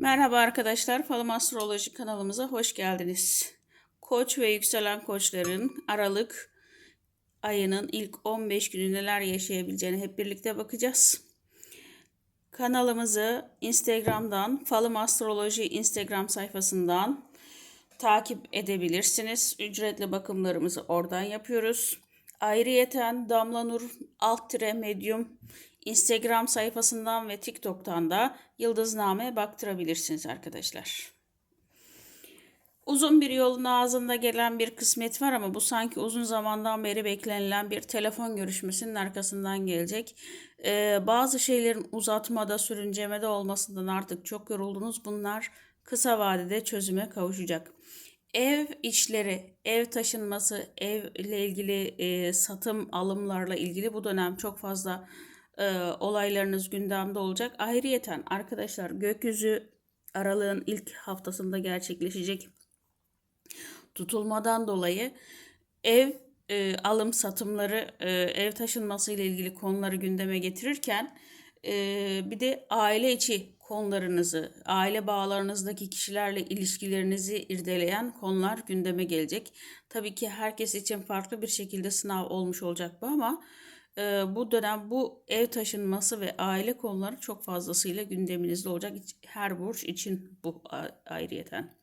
Merhaba arkadaşlar, Falım Astroloji kanalımıza hoş geldiniz. Koç ve yükselen koçların Aralık ayının ilk 15 günü neler yaşayabileceğini hep birlikte bakacağız. Kanalımızı Instagram'dan, Falım Astroloji Instagram sayfasından takip edebilirsiniz. Ücretli bakımlarımızı oradan yapıyoruz. Ayrıyeten Damla Nur alt tire medium Instagram sayfasından ve TikTok'tan da yıldızname baktırabilirsiniz arkadaşlar. Uzun bir yolun ağzında gelen bir kısmet var ama bu sanki uzun zamandan beri beklenilen bir telefon görüşmesinin arkasından gelecek. Ee, bazı şeylerin uzatmada, sürüncemede olmasından artık çok yoruldunuz. Bunlar kısa vadede çözüme kavuşacak. Ev işleri, ev taşınması, evle ilgili e, satım alımlarla ilgili bu dönem çok fazla e, olaylarınız gündemde olacak. Ayrıyeten arkadaşlar gökyüzü aralığın ilk haftasında gerçekleşecek tutulmadan dolayı ev e, alım satımları, e, ev taşınması ile ilgili konuları gündeme getirirken bir de aile içi konularınızı, aile bağlarınızdaki kişilerle ilişkilerinizi irdeleyen konular gündeme gelecek. Tabii ki herkes için farklı bir şekilde sınav olmuş olacak bu ama bu dönem bu ev taşınması ve aile konuları çok fazlasıyla gündeminizde olacak. Her burç için bu ayrıyeten.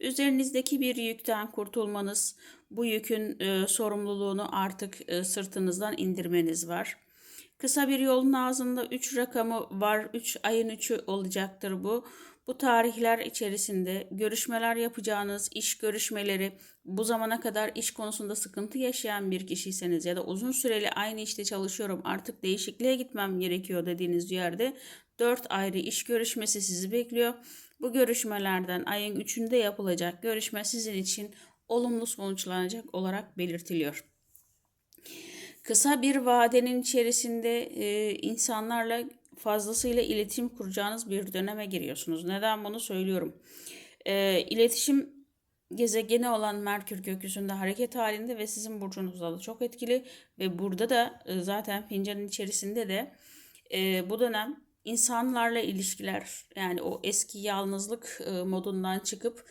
Üzerinizdeki bir yükten kurtulmanız, bu yükün e, sorumluluğunu artık e, sırtınızdan indirmeniz var. Kısa bir yolun ağzında 3 rakamı var. 3 ayın 3'ü olacaktır bu. Bu tarihler içerisinde görüşmeler yapacağınız iş görüşmeleri bu zamana kadar iş konusunda sıkıntı yaşayan bir kişiyseniz ya da uzun süreli aynı işte çalışıyorum artık değişikliğe gitmem gerekiyor dediğiniz yerde 4 ayrı iş görüşmesi sizi bekliyor. Bu görüşmelerden ayın 3'ünde yapılacak görüşme sizin için olumlu sonuçlanacak olarak belirtiliyor. Kısa bir vadenin içerisinde e, insanlarla fazlasıyla iletişim kuracağınız bir döneme giriyorsunuz. Neden bunu söylüyorum? E, iletişim gezegeni olan Merkür gökyüzünde hareket halinde ve sizin burcunuzda da çok etkili ve burada da e, zaten fincanın içerisinde de e, bu dönem insanlarla ilişkiler yani o eski yalnızlık e, modundan çıkıp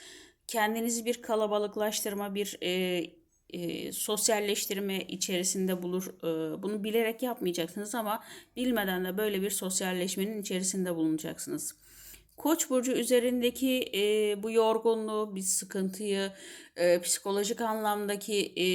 kendinizi bir kalabalıklaştırma, bir e, e, sosyalleştirme içerisinde bulur. E, bunu bilerek yapmayacaksınız ama bilmeden de böyle bir sosyalleşmenin içerisinde bulunacaksınız. Koç burcu üzerindeki e, bu yorgunluğu, bir sıkıntıyı, e, psikolojik anlamdaki e,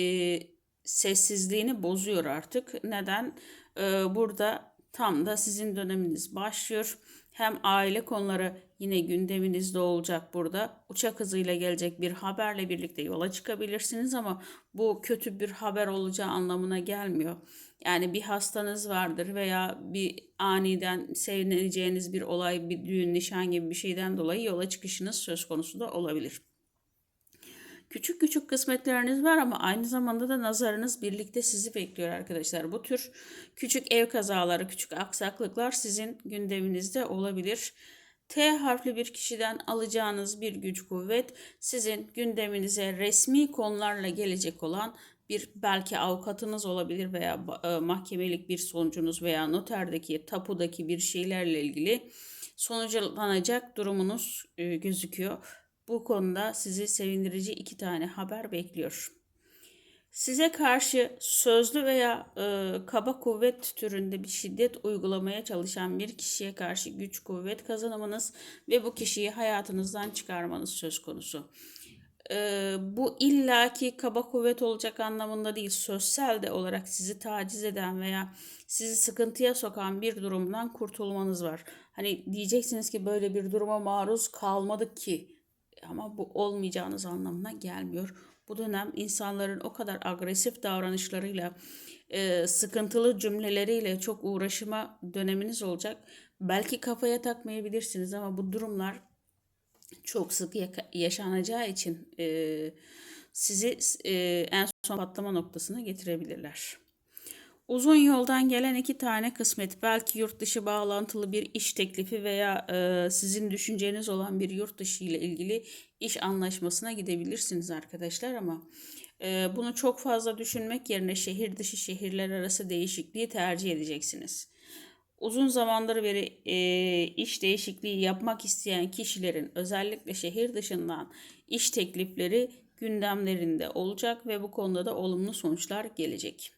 sessizliğini bozuyor artık. Neden? E, burada tam da sizin döneminiz başlıyor. Hem aile konuları yine gündeminizde olacak burada. Uçak hızıyla gelecek bir haberle birlikte yola çıkabilirsiniz ama bu kötü bir haber olacağı anlamına gelmiyor. Yani bir hastanız vardır veya bir aniden sevineceğiniz bir olay, bir düğün, nişan gibi bir şeyden dolayı yola çıkışınız söz konusu da olabilir. Küçük küçük kısmetleriniz var ama aynı zamanda da nazarınız birlikte sizi bekliyor arkadaşlar. Bu tür küçük ev kazaları, küçük aksaklıklar sizin gündeminizde olabilir. T harfli bir kişiden alacağınız bir güç kuvvet sizin gündeminize resmi konularla gelecek olan bir belki avukatınız olabilir veya e, mahkemelik bir sonucunuz veya noterdeki, tapudaki bir şeylerle ilgili sonuçlanacak durumunuz e, gözüküyor. Bu konuda sizi sevindirici iki tane haber bekliyor. Size karşı sözlü veya e, kaba kuvvet türünde bir şiddet uygulamaya çalışan bir kişiye karşı güç kuvvet kazanmanız ve bu kişiyi hayatınızdan çıkarmanız söz konusu. E, bu illaki kaba kuvvet olacak anlamında değil, sosyal de olarak sizi taciz eden veya sizi sıkıntıya sokan bir durumdan kurtulmanız var. Hani diyeceksiniz ki böyle bir duruma maruz kalmadık ki ama bu olmayacağınız anlamına gelmiyor. Bu dönem insanların o kadar agresif davranışlarıyla, e, sıkıntılı cümleleriyle çok uğraşıma döneminiz olacak. Belki kafaya takmayabilirsiniz ama bu durumlar çok sık yaşanacağı için e, sizi e, en son patlama noktasına getirebilirler. Uzun yoldan gelen iki tane kısmet, belki yurt dışı bağlantılı bir iş teklifi veya e, sizin düşünceniz olan bir yurt dışı ile ilgili iş anlaşmasına gidebilirsiniz arkadaşlar ama e, bunu çok fazla düşünmek yerine şehir dışı şehirler arası değişikliği tercih edeceksiniz. Uzun zamandır beri e, iş değişikliği yapmak isteyen kişilerin özellikle şehir dışından iş teklifleri gündemlerinde olacak ve bu konuda da olumlu sonuçlar gelecek.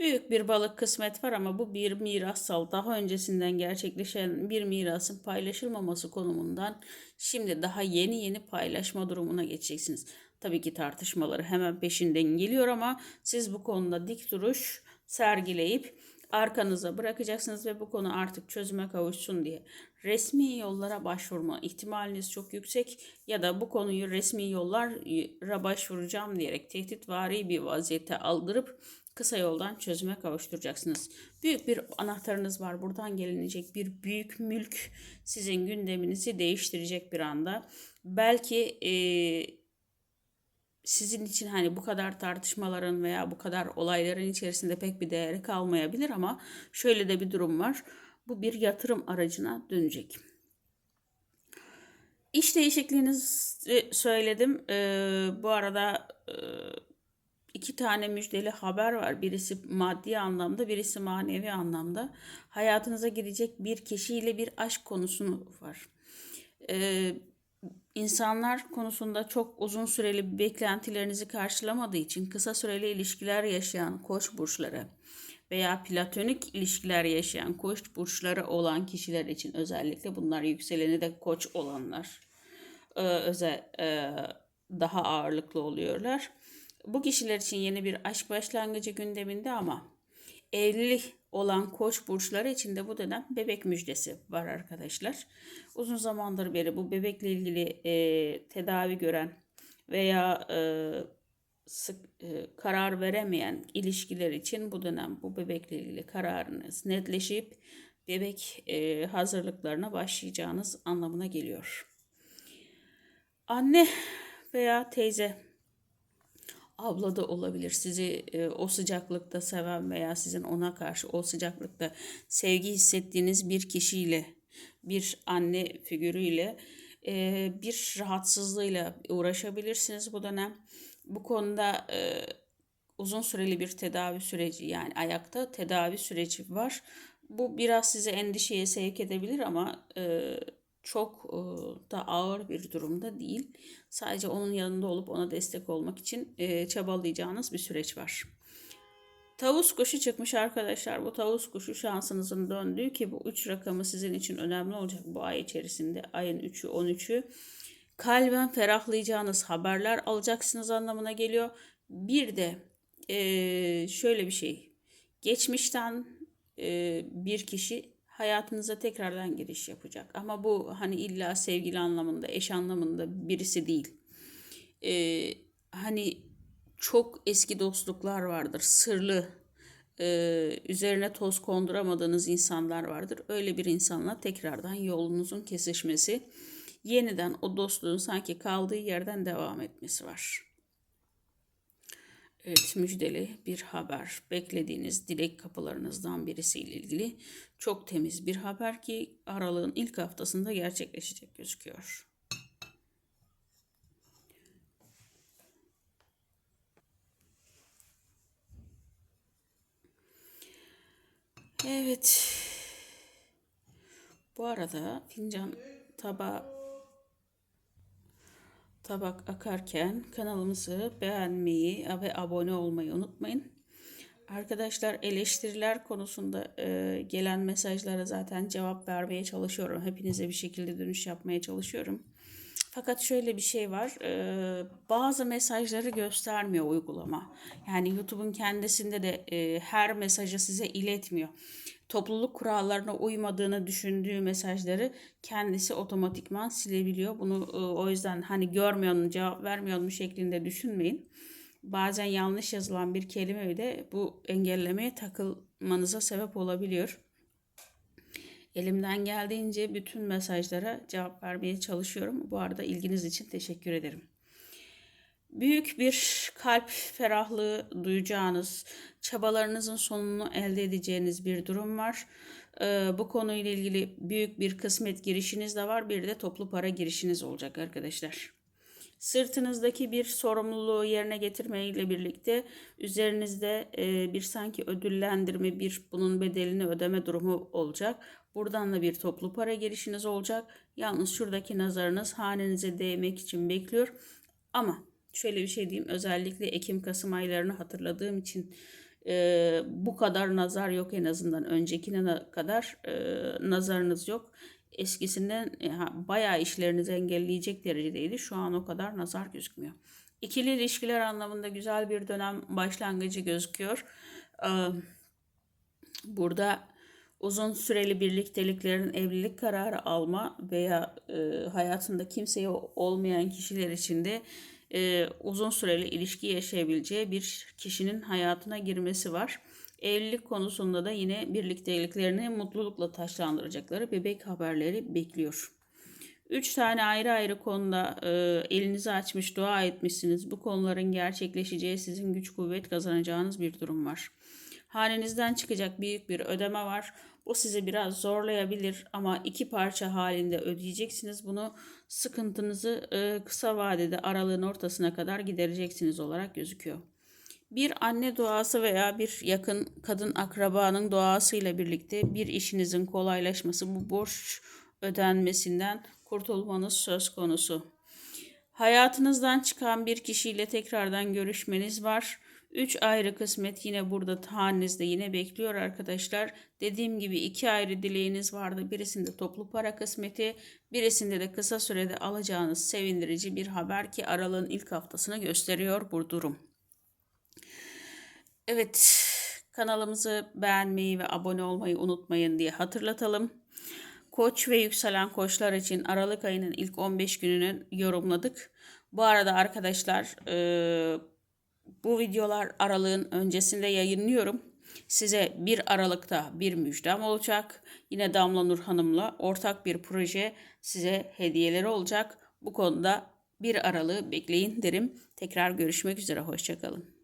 Büyük bir balık kısmet var ama bu bir mirassal daha öncesinden gerçekleşen bir mirasın paylaşılmaması konumundan şimdi daha yeni yeni paylaşma durumuna geçeceksiniz. Tabii ki tartışmaları hemen peşinden geliyor ama siz bu konuda dik duruş sergileyip arkanıza bırakacaksınız ve bu konu artık çözüme kavuşsun diye resmi yollara başvurma ihtimaliniz çok yüksek ya da bu konuyu resmi yollara başvuracağım diyerek tehditvari bir vaziyete aldırıp kısa yoldan çözüme kavuşturacaksınız. Büyük bir anahtarınız var. Buradan gelinecek bir büyük mülk sizin gündeminizi değiştirecek bir anda. Belki e, sizin için hani bu kadar tartışmaların veya bu kadar olayların içerisinde pek bir değeri kalmayabilir ama şöyle de bir durum var. Bu bir yatırım aracına dönecek. İş değişikliğinizi söyledim. Ee, bu arada e, iki tane müjdeli haber var. Birisi maddi anlamda, birisi manevi anlamda. Hayatınıza girecek bir kişiyle bir aşk konusunu var. Ee, insanlar konusunda çok uzun süreli beklentilerinizi karşılamadığı için kısa süreli ilişkiler yaşayan koç burçları veya platonik ilişkiler yaşayan koç burçları olan kişiler için özellikle bunlar yükseleni de koç olanlar e, özel e, daha ağırlıklı oluyorlar. Bu kişiler için yeni bir aşk başlangıcı gündeminde ama evlilik olan koç burçları için de bu dönem bebek müjdesi var arkadaşlar. Uzun zamandır beri bu bebekle ilgili e, tedavi gören veya e, sık e, karar veremeyen ilişkiler için bu dönem bu bebekle ilgili kararınız netleşip bebek e, hazırlıklarına başlayacağınız anlamına geliyor. Anne veya teyze abla da olabilir. Sizi e, o sıcaklıkta seven veya sizin ona karşı o sıcaklıkta sevgi hissettiğiniz bir kişiyle, bir anne figürüyle e, bir rahatsızlığıyla uğraşabilirsiniz bu dönem. Bu konuda e, uzun süreli bir tedavi süreci yani ayakta tedavi süreci var. Bu biraz sizi endişeye sevk edebilir ama e, çok da ağır bir durumda değil. Sadece onun yanında olup ona destek olmak için çabalayacağınız bir süreç var. Tavus kuşu çıkmış arkadaşlar. Bu tavus kuşu şansınızın döndüğü ki bu 3 rakamı sizin için önemli olacak bu ay içerisinde. Ayın 3'ü 13'ü. Kalben ferahlayacağınız haberler alacaksınız anlamına geliyor. Bir de şöyle bir şey. Geçmişten bir kişi hayatınıza tekrardan giriş yapacak. Ama bu hani illa sevgili anlamında, eş anlamında birisi değil. Ee, hani çok eski dostluklar vardır, sırlı, e, üzerine toz konduramadığınız insanlar vardır. Öyle bir insanla tekrardan yolunuzun kesişmesi, yeniden o dostluğun sanki kaldığı yerden devam etmesi var. Evet, müjdeli bir haber. Beklediğiniz dilek kapılarınızdan birisiyle ilgili çok temiz bir haber ki aralığın ilk haftasında gerçekleşecek gözüküyor. Evet. Bu arada fincan tabağı tabak akarken kanalımızı beğenmeyi ve abone olmayı unutmayın. Arkadaşlar eleştiriler konusunda e, gelen mesajlara zaten cevap vermeye çalışıyorum. Hepinize bir şekilde dönüş yapmaya çalışıyorum. Fakat şöyle bir şey var. E, bazı mesajları göstermiyor uygulama. Yani YouTube'un kendisinde de e, her mesajı size iletmiyor topluluk kurallarına uymadığını düşündüğü mesajları kendisi otomatikman silebiliyor. Bunu e, o yüzden hani görmüyor cevap vermiyor şeklinde düşünmeyin. Bazen yanlış yazılan bir kelime de bu engellemeye takılmanıza sebep olabiliyor. Elimden geldiğince bütün mesajlara cevap vermeye çalışıyorum. Bu arada ilginiz için teşekkür ederim büyük bir kalp ferahlığı duyacağınız, çabalarınızın sonunu elde edeceğiniz bir durum var. Ee, bu konuyla ilgili büyük bir kısmet girişiniz de var. Bir de toplu para girişiniz olacak arkadaşlar. Sırtınızdaki bir sorumluluğu yerine getirmeyle birlikte üzerinizde e, bir sanki ödüllendirme, bir bunun bedelini ödeme durumu olacak. Buradan da bir toplu para girişiniz olacak. Yalnız şuradaki nazarınız hanenize değmek için bekliyor. Ama şöyle bir şey diyeyim. Özellikle Ekim-Kasım aylarını hatırladığım için e, bu kadar nazar yok en azından. Öncekine kadar e, nazarınız yok. Eskisinden e, bayağı işlerinizi engelleyecek derecedeydi. Şu an o kadar nazar gözükmüyor. İkili ilişkiler anlamında güzel bir dönem başlangıcı gözüküyor. Ee, Burada uzun süreli birlikteliklerin evlilik kararı alma veya e, hayatında kimseye olmayan kişiler için de e, uzun süreli ilişki yaşayabileceği bir kişinin hayatına girmesi var. Evlilik konusunda da yine birlikteliklerini mutlulukla taşlandıracakları bebek haberleri bekliyor. Üç tane ayrı ayrı konuda e, elinizi açmış, dua etmişsiniz. Bu konuların gerçekleşeceği, sizin güç kuvvet kazanacağınız bir durum var. Hanenizden çıkacak büyük bir ödeme var. Bu sizi biraz zorlayabilir ama iki parça halinde ödeyeceksiniz. Bunu sıkıntınızı e, kısa vadede aralığın ortasına kadar gidereceksiniz olarak gözüküyor. Bir anne duası veya bir yakın kadın akrabanın duasıyla birlikte bir işinizin kolaylaşması, bu borç ödenmesinden kurtulmanız söz konusu. Hayatınızdan çıkan bir kişiyle tekrardan görüşmeniz var. Üç ayrı kısmet yine burada hanenizde yine bekliyor arkadaşlar. Dediğim gibi iki ayrı dileğiniz vardı. Birisinde toplu para kısmeti, birisinde de kısa sürede alacağınız sevindirici bir haber ki aralığın ilk haftasını gösteriyor bu durum. Evet, kanalımızı beğenmeyi ve abone olmayı unutmayın diye hatırlatalım. Koç ve yükselen koçlar için Aralık ayının ilk 15 gününü yorumladık. Bu arada arkadaşlar e, bu videolar aralığın öncesinde yayınlıyorum. Size 1 Aralık'ta bir müjdem olacak. Yine Damla Nur Hanım'la ortak bir proje size hediyeleri olacak. Bu konuda 1 Aralık'ı bekleyin derim. Tekrar görüşmek üzere. Hoşçakalın.